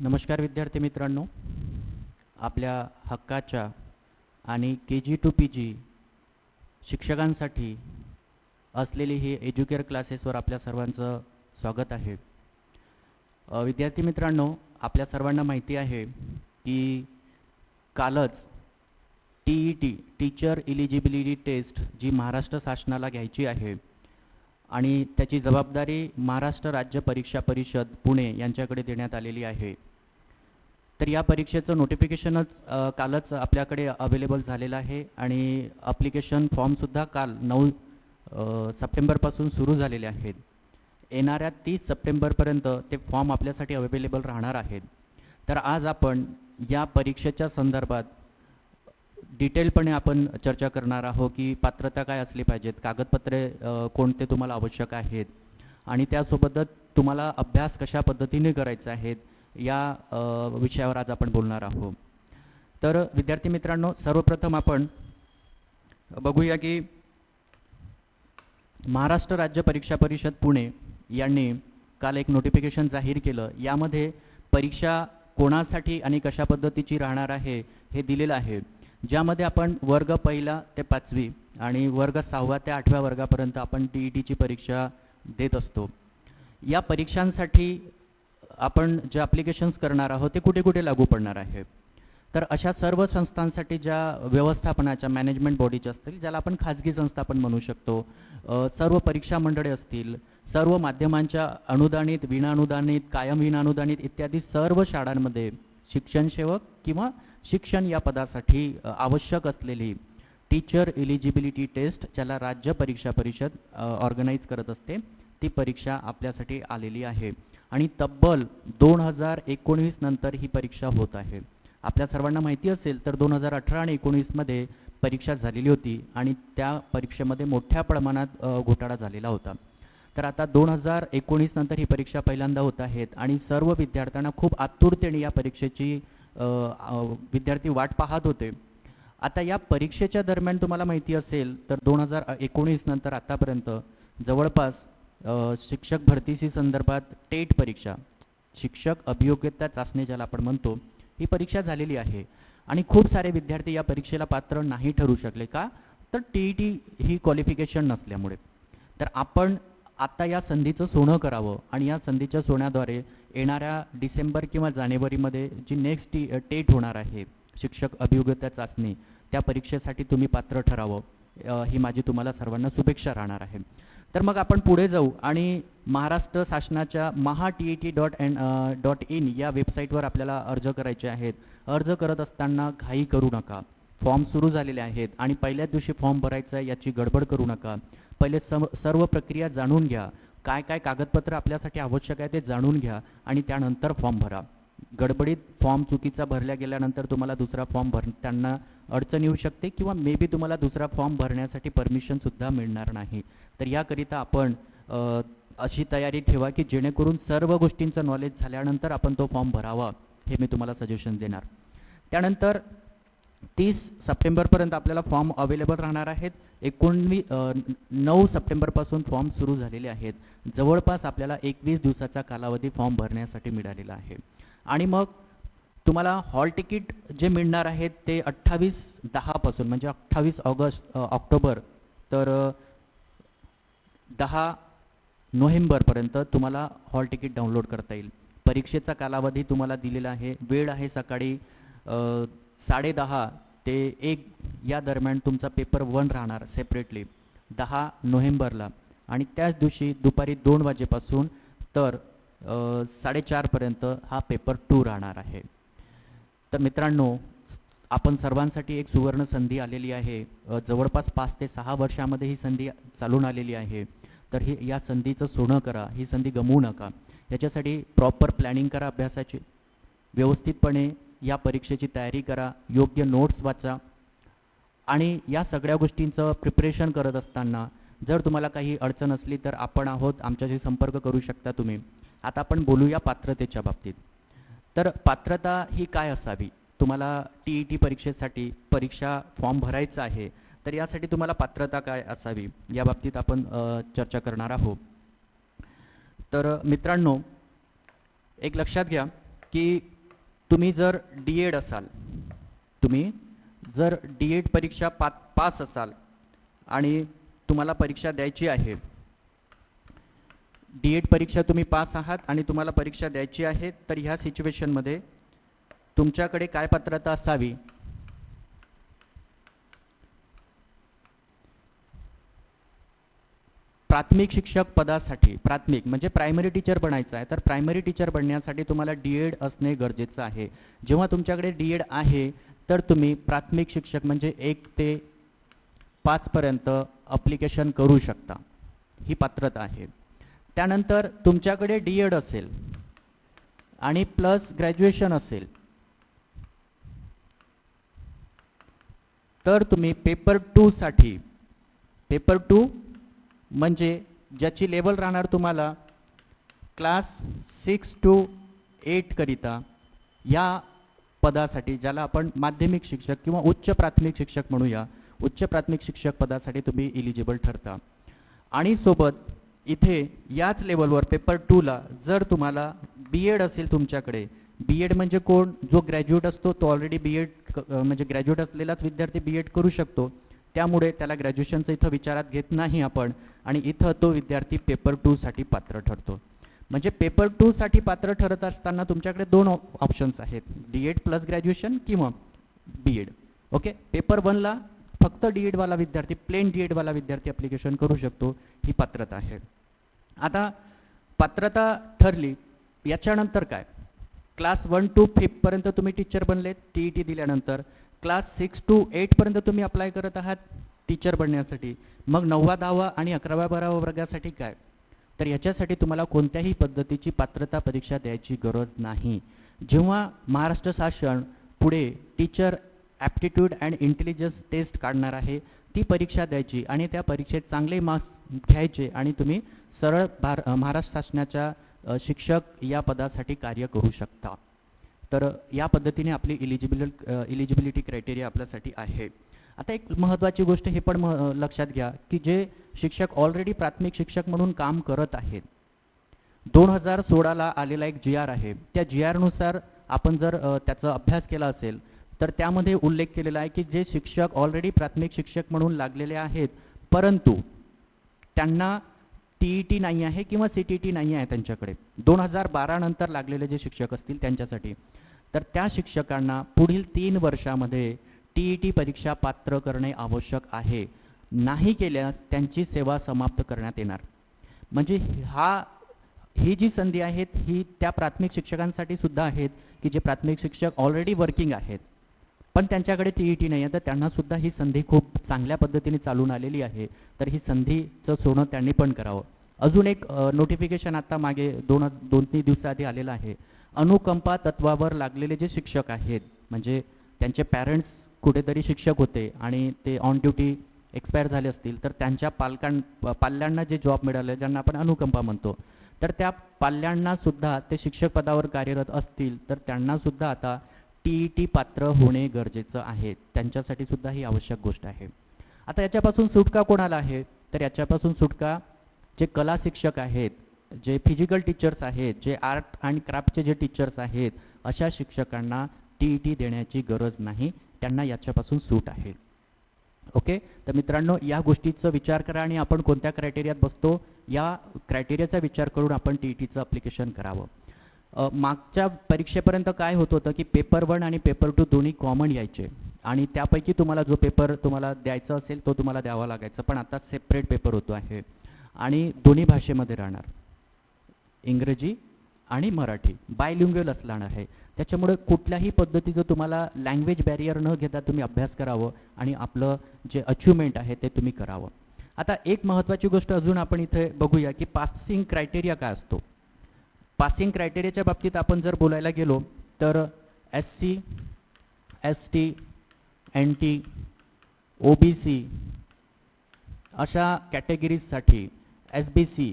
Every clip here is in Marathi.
नमस्कार विद्यार्थी मित्रांनो. आपल्या हक्काच्या आणि के जी टू पी जी शिक्षकांसाठी असलेली ही एज्युकेअर क्लासेसवर आपल्या सर्वांचं स्वागत आहे. विद्यार्थी मित्रांनो आपल्या सर्वांना माहिती आहे की कालच T E T teacher eligibility test जी महाराष्ट्र शासनाला घ्यायची आहे आणि त्याची जबाबदारी महाराष्ट्र राज्य परीक्षा परिषद पुणे यांच्याकडे देण्यात आलेली आहे. तर या परीक्षेचं नोटिफिकेशनच कालच आपल्याकडे अवेलेबल झालेलं आहे आणि अप्लिकेशन फॉर्मसुद्धा काल नऊ सप्टेंबरपासून सुरू झालेले आहेत. येणाऱ्या तीस सप्टेंबरपर्यंत ते फॉर्म आपल्यासाठी अवेलेबल राहणार आहेत. तर आज आपण या परीक्षेच्या संदर्भात डिटेलपणे आपण चर्चा करणार आहोत की पात्रता काय असली पाहिजेत कागदपत्रे कोणते तुम्हाला आवश्यक आहेत आणि त्यासोबतच तुम्हाला अभ्यास कशा पद्धतीने करायचा आहेत या विषयावर आज आपण बोलणार आहोत. तर विद्यार्थी मित्रांनो सर्वप्रथम आपण बघूया की महाराष्ट्र राज्य परीक्षा परिषद पुणे यांनी काल एक नोटिफिकेशन जाहीर केलं. यामध्ये परीक्षा कोणासाठी आणि कशा पद्धतीची राहणार आहे हे दिलेलं आहे. ज्यामध्ये आपण वर्ग पहिला ते पाचवी आणि वर्ग सहावा ते आठव्या वर्गापर्यंत आपण टी ई टीची परीक्षा देत असतो. या परीक्षांसाठी आपण जे ॲप्लिकेशन्स करणार आहोत ते कुठे कुठे लागू पडणार आहे? तर अशा सर्व संस्थांसाठी ज्या व्यवस्थापनाच्या मॅनेजमेंट बॉडीच्या असतील ज्याला आपण खाजगी संस्था पण म्हणू शकतो सर्व परीक्षा मंडळे असतील सर्व माध्यमांच्या अनुदानित विनाअनुदानित कायम विनाअनुदानित इत्यादी सर्व शाळांमध्ये शिक्षणसेवक किंवा शिक्षण या पदासाठी आवश्यक असलेली टीचर एलिजिबिलिटी टेस्ट ज्याला राज्य परीक्षा परिषद ऑर्गनाईज करत असते ती परीक्षा आपल्यासाठी आलेली आहे. आणि तब्बल दोन हजार एकोणीस नंतर ही परीक्षा होत आहे. आपल्या सर्वांना माहिती असेल तर दोन हजार अठरा आणि एकोणीसमध्ये परीक्षा झालेली होती आणि त्या परीक्षेमध्ये मोठ्या प्रमाणात घोटाळा झालेला होता. तर आता दोन हजार एकोणीस नंतर ही परीक्षा पहिल्यांदा होत आहेत आणि सर्व विद्यार्थ्यांना खूप आतुरतेने या परीक्षेची विद्यार्थी वाट पाहत होते. आता या परीक्षेच्या दरम्यान तुम्हाला माहिती असेल तर दोन हजार एकोणीस नंतर आतापर्यंत जवळपास शिक्षक भरतीशी संदर्भात टेट परीक्षा शिक्षक अभियोग्यता चाचणी ज्याला आपण म्हणतो ही परीक्षा झालेली आहे. आणि खूप सारे विद्यार्थी या परीक्षेला पात्र नाही ठरू शकले का? तर टी ई टी ही क्वालिफिकेशन नसल्यामुळे. तर आपण आता या संधीचं सोनं करावं आणि या संधीच्या सोन्याद्वारे येणाऱ्या डिसेंबर किंवा जानेवारीमध्ये जी नेक्स्ट टी टेट होणार आहे शिक्षक अभियोग्यता चाचणी त्या परीक्षेसाठी तुम्ही पात्र ठरावं. ही माझी तुम्हाला सर्वांना शुभेच्छा राहणार आहे. तर मग आपण पुढे जाऊ आणि महाराष्ट्र शासनाच्या Maha T E T dot N dot in या वेबसाईटवर आपल्याला अर्ज करायचे आहेत. अर्ज करत असताना घाई करू नका. फॉर्म सुरू झालेले आहेत आणि पहिल्याच दिवशी फॉर्म भरायचा आहे याची गडबड करू नका. पहिले सम सर्व प्रक्रिया जाणून घ्या. काय काय कागदपत्र आपल्यासाठी आवश्यक आहे ते जाणून घ्या आणि त्यानंतर फॉर्म भरा. गडबडीत फॉर्म चुकीचा भरल्या गेल्यानंतर तुम्हाला दुसरा फॉर्म त्यांना अडचण येऊ शकते किंवा मे बी तुम्हाला दुसरा फॉर्म भरण्यासाठी परमिशनसुद्धा मिळणार नाही. तर याकरिता आपण अशी तयारी ठेवा की जेणेकरून सर्व गोष्टींचं नॉलेज झाल्यानंतर आपण तो फॉर्म भरावा हे मी तुम्हाला सजेशन देणार. त्यानंतर तीस सप्टेंबरपर्यंत आपल्याला फॉर्म अवेलेबल राहणार आहेत. एकोणवी नऊ सप्टेंबरपासून फॉर्म सुरू झालेले आहेत. जवळपास आपल्याला एकवीस दिवसाचा कालावधी फॉर्म भरण्यासाठी मिळालेला आहे. आणि मग तुम्हाला हॉल तिकीट जे मिळणार आहेत ते अठ्ठावीस दहापासून म्हणजे अठ्ठावीस ऑगस्ट ऑक्टोबर तर दहा नोव्हेंबरपर्यंत तुम्हाला हॉल तिकीट डाउनलोड करता येईल. परीक्षेचा कालावधी तुम्हाला दिलेला आहे. वेळ आहे सकाळी साडेदहा ते एक या दरम्यान तुमचा पेपर वन राहणार सेपरेटली दहा नोव्हेंबरला. आणि त्याच दिवशी दुपारी दोन वाजेपासून तर साडेचारपर्यंत हा पेपर टू राहणार आहे. तर मित्रांनो आपण सर्वांसाठी एक सुवर्ण संधी आलेली आहे. जवळपास पाच ते सहा वर्षामध्ये ही संधी चालून आलेली आहे. तर ही या संधीचं सोनं करा ही संधी गमवू नका. याच्यासाठी प्रॉपर प्लॅनिंग करा अभ्यासाची. व्यवस्थितपणे या परीक्षेची तयारी करा योग्य नोट्स वाचा आणि या सगळ्या गोष्टींचं प्रिपरेशन करत असताना जर तुम्हाला काही अडचण असली तर आपण आहोत आमच्याशी संपर्क करू शकता तुम्ही. आता आपण बोलूया पात्रतेच्या बाबतीत. तर पात्रता ही काय असावी? तुम्हाला टी ई टी परीक्षेसाठी परीक्षा फॉर्म भरायचा आहे तर यासाठी तुम्हाला पात्रता काय असावी? या बाबतीत आपण चर्चा करणार आहोत. तर मित्रांनो एक लक्षात घ्या की तुम्ही जर डी एड असाल तुम्ही जर डी एड परीक्षा पा पास असाल आणि तुम्हाला परीक्षा द्यायची आहे डी एड परीक्षा तुम्ही पास आहात आणि तुम्हाला परीक्षा द्यायची आहे तर ह्या सिच्युएशनमध्ये तुमच्याकडे काय पात्रता असावी? प्राथमिक शिक्षक पदासाठी प्राथमिक म्हणजे प्रायमरी टीचर बनायचं आहे. तर प्रायमरी टीचर बनण्यासाठी तुम्हाला डी एड असणे गरजेचं आहे. जेव्हा तुमच्याकडे डी एड आहे तर तुम्ही प्राथमिक शिक्षक म्हणजे एक ते पाचपर्यंत अप्लिकेशन करू शकता. ही पात्रता आहे. त्यानंतर तुमच्याकडे डी एड असेल आणि प्लस ग्रॅज्युएशन असेल. तर तुम्ही पेपर टूसाठी पेपर टू म्हणजे ज्याची लेवल राहणार तुम्हाला क्लास सिक्स टू एटकरिता या पदासाठी ज्याला आपण माध्यमिक शिक्षक किंवा उच्च प्राथमिक शिक्षक म्हणूया उच्च प्राथमिक शिक्षक पदासाठी तुम्ही इलिजिबल ठरता. आणि सोबत इथे याच लेवलवर पेपर टूला जर तुम्हाला बी एड असेल तुमच्याकडे बी एड म्हणजे कोण? जो ग्रॅज्युएट असतो तो ऑलरेडी बी एड म्हणजे ग्रॅज्युएट असलेलाच विद्यार्थी बी एड करू शकतो. त्यामुळे त्याला ग्रॅज्युएशनचं इथं विचारात घेत नाही आपण. आणि इथं तो विद्यार्थी पेपर टूसाठी पात्र ठरतो. म्हणजे पेपर टूसाठी पात्र ठरत असताना तुमच्याकडे दोन ऑप्शन्स आहेत. डी एड प्लस ग्रॅज्युएशन किंवा बी एड ओके पेपर वनला फक्त डी एडवाला विद्यार्थी प्लेन डी एडवाला विद्यार्थी अप्लिकेशन करू शकतो. ही पात्रता आहे. आता पात्रता ठरली याच्यानंतर काय? क्लास वन टू फिफ्थपर्यंत तुम्ही टीचर बनले टी ई टी दिल्यानंतर. क्लास सिक्स टू एटपर्यंत तुम्ही अप्लाय करत आहात टीचर बनण्यासाठी. मग नववा दहावा आणि अकराव्या बाराव्या वर्गासाठी काय? तर याच्यासाठी तुम्हाला कोणत्याही पद्धतीची पात्रता परीक्षा द्यायची गरज नाही. जेव्हा महाराष्ट्र शासन पुढे teacher aptitude and intelligence test काढणार आहे ती परीक्षा द्यायची आणि त्या परीक्षेत चांगले मार्क्स घ्यायचे आणि तुम्ही सरळ भार महाराष्ट्र शासनाच्या शिक्षक या पदासाठी कार्य करू शकता. तर या पद्धतीने आपली इलिजिबिल इलिजिबिलिटी क्रायटेरिया आपल्यासाठी आहे. आता एक महत्त्वाची गोष्ट हे पण म लक्षात घ्या की जे शिक्षक ऑलरेडी प्राथमिक शिक्षक म्हणून काम करत आहेत. दोन हजार सोळाला आलेला एक जी आर आहे. त्या जी आरनुसार आपण जर त्याचा अभ्यास केला असेल तर त्यामध्ये उल्लेख केलेला आहे की जे शिक्षक ऑलरेडी प्राथमिक शिक्षक म्हणून लागलेले आहेत परंतु त्यांना टी ई टी नाही आहे किंवा सी टी टी नाही आहे त्यांच्याकडे. दोन हजार बारानंतर लागलेले जे शिक्षक असतील त्यांच्यासाठी. तर त्या शिक्षकांना पुढील तीन वर्षामध्ये टी ई टी परीक्षा पात्र करणे आवश्यक आहे. नाही केल्यास त्यांची सेवा समाप्त करण्यात येणार. म्हणजे हा ही जी संधी आहेत ही त्या प्राथमिक शिक्षकांसाठी सुद्धा आहेत की जे प्राथमिक शिक्षक ऑलरेडी वर्किंग आहेत. पण त्यांच्याकडे टी ई टी नाही आहे तर त्यांनासुद्धा ही संधी खूप चांगल्या पद्धतीने चालून आलेली आहे. तर ही संधीचं सोनं त्यांनी पण करावं. अजून एक नोटिफिकेशन आता मागे दोन दोन तीन दिवसाआधी आलेलं आहे. अनुकंपा तत्वावर लागलेले जे शिक्षक आहेत म्हणजे त्यांचे पॅरेंट्स कुठेतरी शिक्षक होते आणि ते ऑन ड्युटी एक्सपायर झाले असतील तर त्यांच्या पालकां पाल्यांना जे जॉब मिळाले ज्यांना आपण अनुकंपा म्हणतो तर त्या पाल्यांनासुद्धा ते शिक्षक पदावर कार्यरत असतील तर त्यांनासुद्धा आता टी ई टी पात्र होणे गरजेचं आहे. त्यांच्यासाठी सुद्धा ही आवश्यक गोष्ट आहे. आता याच्यापासून सुटका कोणाला आहे? तर याच्यापासून सुटका जे कला शिक्षक आहेत जे फिजिकल टीचर्स आहेत जे आर्ट अँड क्राफ्टचे जे टीचर्स आहेत अशा शिक्षकांना टी ई टी देण्याची गरज नाही. त्यांना याच्यापासून सूट आहे. ओके तर मित्रांनो या गोष्टीचा विचार करा आणि आपण कोणत्या क्रायटेरियात बसतो या क्रायटेरियाचा विचार करून आपण टी ई टीचं अप्लिकेशन करावं. मागच्या परीक्षेपर्यंत काय होत होतं की पेपर वन आणि पेपर टू दोन्ही कॉमन यायचे. आणि त्यापैकी तुम्हाला जो पेपर तुम्हाला द्यायचा असेल तो तुम्हाला द्यावा लागायचा. पण आता सेपरेट पेपर होतो आहे. आणि दोन्ही भाषेमध्ये राहणार. इंग्रजी आणि मराठी. बायलिंग्युअल असणार आहे. त्याच्यामुळे कुठल्याही पद्धतीचं तुम्हाला लँग्वेज बॅरियर न घेता तुम्ही अभ्यास करावं आणि आपलं जे अचिव्हमेंट आहे ते तुम्ही करावं. आता एक महत्त्वाची गोष्ट अजून आपण इथे बघूया की पासिंग क्रायटेरिया काय असतो? पासिंग क्रायटेरियाच्या बाबतीत आपण जर बोलायला गेलो तर S C S T N T O B C अशा कॅटेगरीजसाठी एस बी सी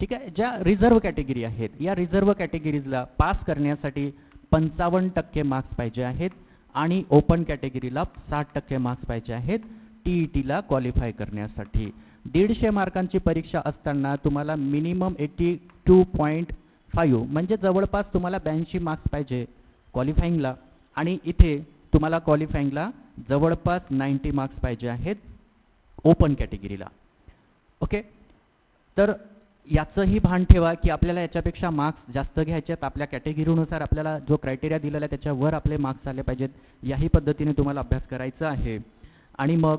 ठीक आहे? ज्या रिझर्व कॅटेगरी आहेत या रिझर्व कॅटेगरीजला पास करण्यासाठी पंचावन्न टक्के मार्क्स पाहिजे आहेत आणि ओपन कॅटेगरीला साठ टक्के मार्क्स पाहिजे आहेत टी ई टीला क्वालिफाय करण्यासाठी. दीडशे मार्कांची परीक्षा असताना तुम्हाला minimum eighty two point five म्हणजे जवळपास तुम्हाला ब्याऐंशी मार्क्स पाहिजे क्वालिफाईंगला आणि इथे तुम्हाला क्वालिफाईंगला जवळपास नाईंटी मार्क्स पाहिजे आहेत ओपन कॅटेगरीला ओके तर याचंही भान ठेवा की आपल्याला याच्यापेक्षा मार्क्स जास्त घ्यायचे आहेत. आपल्या कॅटेगरीनुसार आपल्याला जो क्रायटेरिया दिलेला आहे त्याच्यावर आपले मार्क्स आले पाहिजेत. याही पद्धतीने तुम्हाला अभ्यास करायचा आहे. आणि मग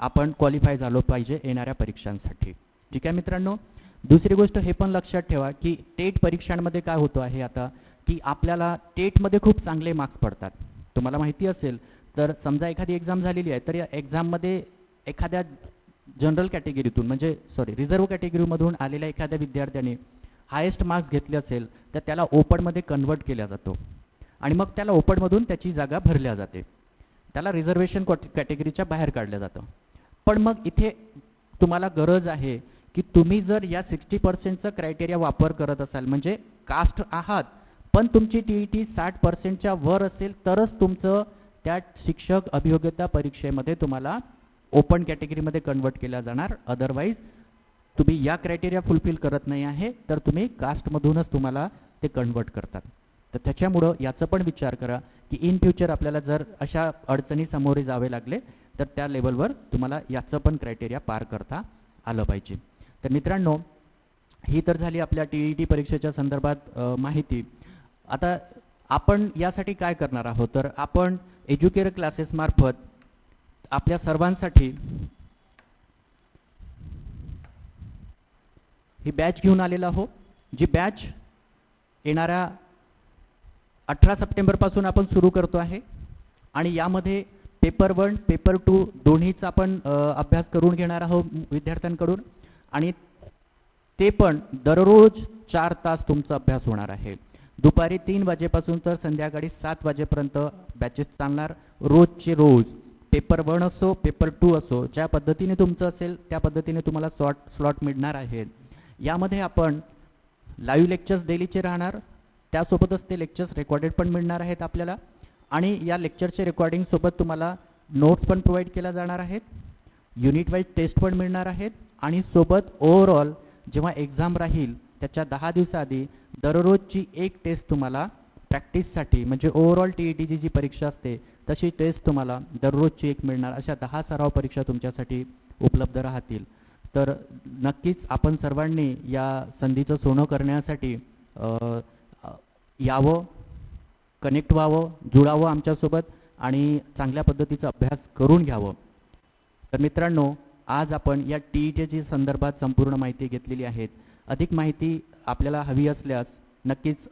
आपण क्वालिफाय झालो पाहिजे येणाऱ्या परीक्षांसाठी. ठीक आहे मित्रांनो? दुसरी गोष्ट हे पण लक्षात ठेवा की टेट परीक्षांमध्ये काय होतो आहे आता की आपल्याला टेटमध्ये खूप चांगले मार्क्स पडतात. तुम्हाला माहिती असेल तर समजा एखादी एक्झाम झालेली आहे तर या एक्झाममध्ये एखाद्या जनरल कॅटेगरीतून म्हणजे सॉरी रिझर्व्ह कॅटेगरीमधून आलेल्या एखाद्या विद्यार्थ्याने हायेस्ट मार्क्स घेतले असेल तर त्याला ओपनमध्ये कन्वर्ट केला जातो. आणि मग त्याला ओपनमधून त्याची जागा भरल्या जाते. त्याला रिझर्वेशन कॅटेगरीच्या बाहेर काढलं जातं. पण मग इथे तुम्हाला गरज आहे की तुम्ही जर या सिक्स्टी पर्सेंटचा क्रायटेरिया वापर करत असाल म्हणजे कास्ट आहात पण तुमची टी ई टी साठ पर्सेंटच्या वर असेल तरच तुमचं त्या शिक्षक अभियोग्यता परीक्षेमध्ये तुम्हाला ओपन कॅटेगरीमध्ये कन्वर्ट केला जाणार. अदरवाईज तुम्ही या क्रायटेरिया फुलफिल करत नाही आहे तर तुम्ही कास्टमधूनच तुम्हाला ते कन्वर्ट करतात. तर त्याच्यामुळं याचं पण विचार करा की इन फ्युचर आपल्याला जर अशा अडचणी सामोरे जावे लागले तर त्या लेवलवर तुम्हाला याचं पण क्रायटेरिया पार करता आलं पाहिजे. तर मित्रांनो ही तर झाली आपल्या टी ई टी परीक्षेच्या संदर्भात माहिती. आता आपण यासाठी काय करणार आहोत? तर आपण एज्युकेअर क्लासेसमार्फत आपल्या सर्वांसाठी ही बॅच घेऊन आलेला आहो जी बॅच येणाऱ्या अठरा सप्टेंबरपासून आपण सुरू करतो आहे. आणि यामध्ये पेपर वन पेपर टू दोन्हीचा आपण अभ्यास करून घेणार आहोत विद्यार्थ्यांकडून. आणि ते पण दररोज चार तास तुमचा अभ्यास होणार आहे. दुपारी तीन वाजेपासून तर संध्याकाळी सात वाजेपर्यंत बॅचेस चालणार. रोजचे रोज पेपर वन असो पेपर टू असो ज्या पद्धतीने तुमचं असेल त्या पद्धतीने तुम्हाला स्लॉट स्लॉट मिळणार आहेत यामध्ये आपण लाईव्ह लेक्चर्स डेलीचे राहणार त्यासोबतच ते लेक्चर्स रेकॉर्डेड पण मिळणार आहेत आपल्याला आणि या लेक्चरचे रेकॉर्डिंगसोबत तुम्हाला नोट्स पण प्रोव्हाइड केल्या जाणार आहेत युनिट वाईज टेस्ट पण मिळणार आहेत आणि सोबत ओव्हरऑल जेव्हा एक्झाम राहील त्याच्या दहा दिवसाआधी दररोजची एक टेस्ट तुम्हाला प्रॅक्टिससाठी म्हणजे ओव्हरऑल टी ई टीची जी परीक्षा असते तशी टेस्ट तुम्हाला दररोजची एक मिळणार. अशा दहा सराव परीक्षा तुमच्यासाठी उपलब्ध राहतील. तर नक्कीच आपण सर्वांनी या संधीचं सोनं करण्यासाठी यावं कनेक्ट व्हावं जुळावं आमच्यासोबत आणि चांगल्या पद्धतीचा अभ्यास करून घ्यावं. तर मित्रांनो आज आपण या टी ई टीची संदर्भात संपूर्ण माहिती घेतलेली आहेत अधिक माहिती आपल्याला हवी असल्यास नक्कीच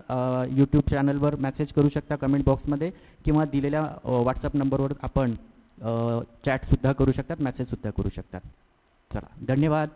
यूट्यूब चॅनलवर मेसेज करू शकता कमेंट बॉक्समध्ये किंवा दिलेल्या व्हॉट्सअप नंबरवर आपण चॅटसुद्धा करू शकतात मेसेजसुद्धा करू शकतात. चला धन्यवाद.